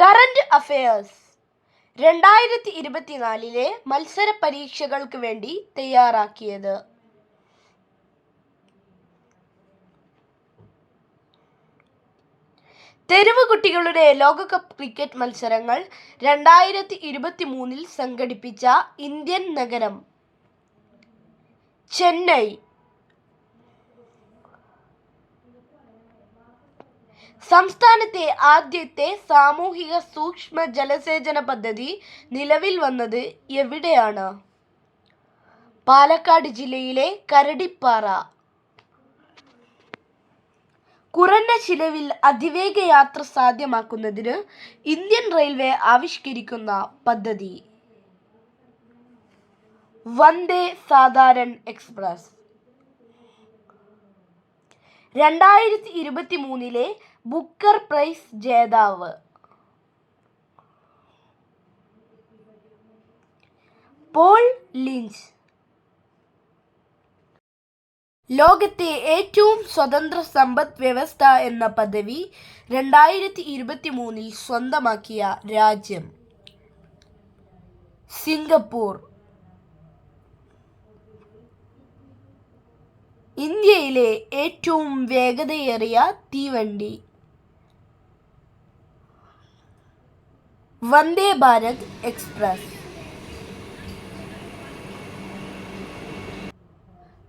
Current affairs രണ്ടായിരത്തി ഇരുപത്തിനാലിലെ മത്സര പരീക്ഷകൾക്ക് വേണ്ടി തയ്യാറാക്കിയത്. തെരുവ് കുട്ടികളുടെ ലോകകപ്പ് ക്രിക്കറ്റ് മത്സരങ്ങൾ രണ്ടായിരത്തി ഇരുപത്തി മൂന്നിൽ സംഘടിപ്പിച്ച ഇന്ത്യൻ നഗരം. ചെന്നൈ. സംസ്ഥാനത്തെ ആദ്യത്തെ സാമൂഹിക സൂക്ഷ്മ ജലസേചന പദ്ധതി നിലവിൽ വന്നത് എവിടെയാണ്? പാലക്കാട് ജില്ലയിലെ കരടിപ്പാറ. കുറഞ്ഞ ചിലവിൽ അതിവേഗ യാത്ര സാധ്യമാക്കുന്നതിന് ഇന്ത്യൻ റെയിൽവേ ആവിഷ്കരിക്കുന്ന പദ്ധതി. വന്ദേ സാധാരൺ എക്സ്പ്രസ്. രണ്ടായിരത്തി ഇരുപത്തി മൂന്നിലെ ബുക്കർ പ്രൈസ് ജേതാവ്. Paul Lynch. ലോകത്തെ ഏറ്റവും സ്വതന്ത്ര സമ്പദ് വ്യവസ്ഥ എന്ന പദവി രണ്ടായിരത്തി ഇരുപത്തി മൂന്നിൽ സ്വന്തമാക്കിയ രാജ്യം. സിംഗപ്പൂർ. ഇന്ത്യയിലെ ഏറ്റവും വേഗതയേറിയ തീവണ്ടി. വന്ദേ ഭാരത് എക്സ്പ്രസ്.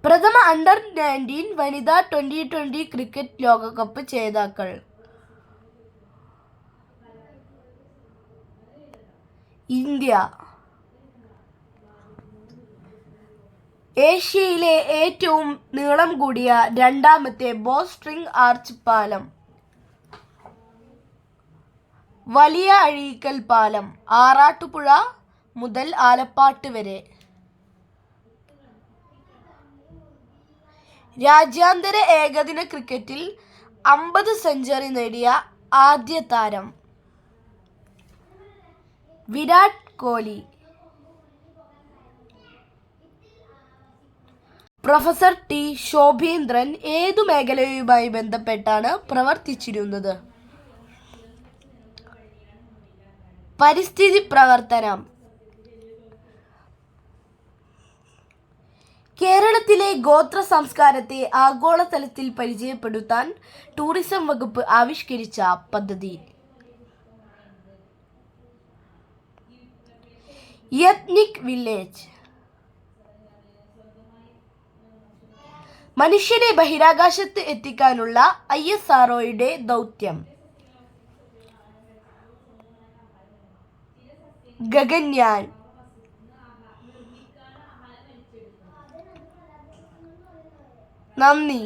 പ്രഥമ അണ്ടർ നയന്റീൻ വനിതാ ട്വന്റി ട്വന്റി ക്രിക്കറ്റ് ലോകകപ്പ് ജേതാക്കൾ. ഇന്ത്യ. ഏഷ്യയിലെ ഏറ്റവും നീളം കൂടിയ രണ്ടാമത്തെ ബോസ്ട്രിംഗ് ആർച്ച് പാലം. വലിയ അഴീക്കൽ പാലം ആറാട്ടുപുഴ മുതൽ ആലപ്പാട്ട് വരെ. രാജ്യാന്തര ഏകദിന ക്രിക്കറ്റിൽ അമ്പത് സെഞ്ചുറി നേടിയ ആദ്യ താരം വിരാട് കോഹ്ലി പ്രൊഫസർ ടി ശോഭീന്ദ്രൻ ഏതു മേഖലയുമായി ബന്ധപ്പെട്ടാണ് പ്രവർത്തിച്ചിരുന്നത്? പരിസ്ഥിതി പ്രവർത്തനം. കേരളത്തിലെ ഗോത്ര സംസ്കാരത്തെ ആഗോളതലത്തിൽ പരിചയപ്പെടുത്താൻ ടൂറിസം വകുപ്പ് ആവിഷ്കരിച്ച പദ്ധതി. Ethnic village. മനുഷ്യനെ ബഹിരാകാശത്ത് എത്തിക്കാനുള്ള ഐ എസ് ആർഒയുടെ ദൗത്യം. गगनयान। नमनी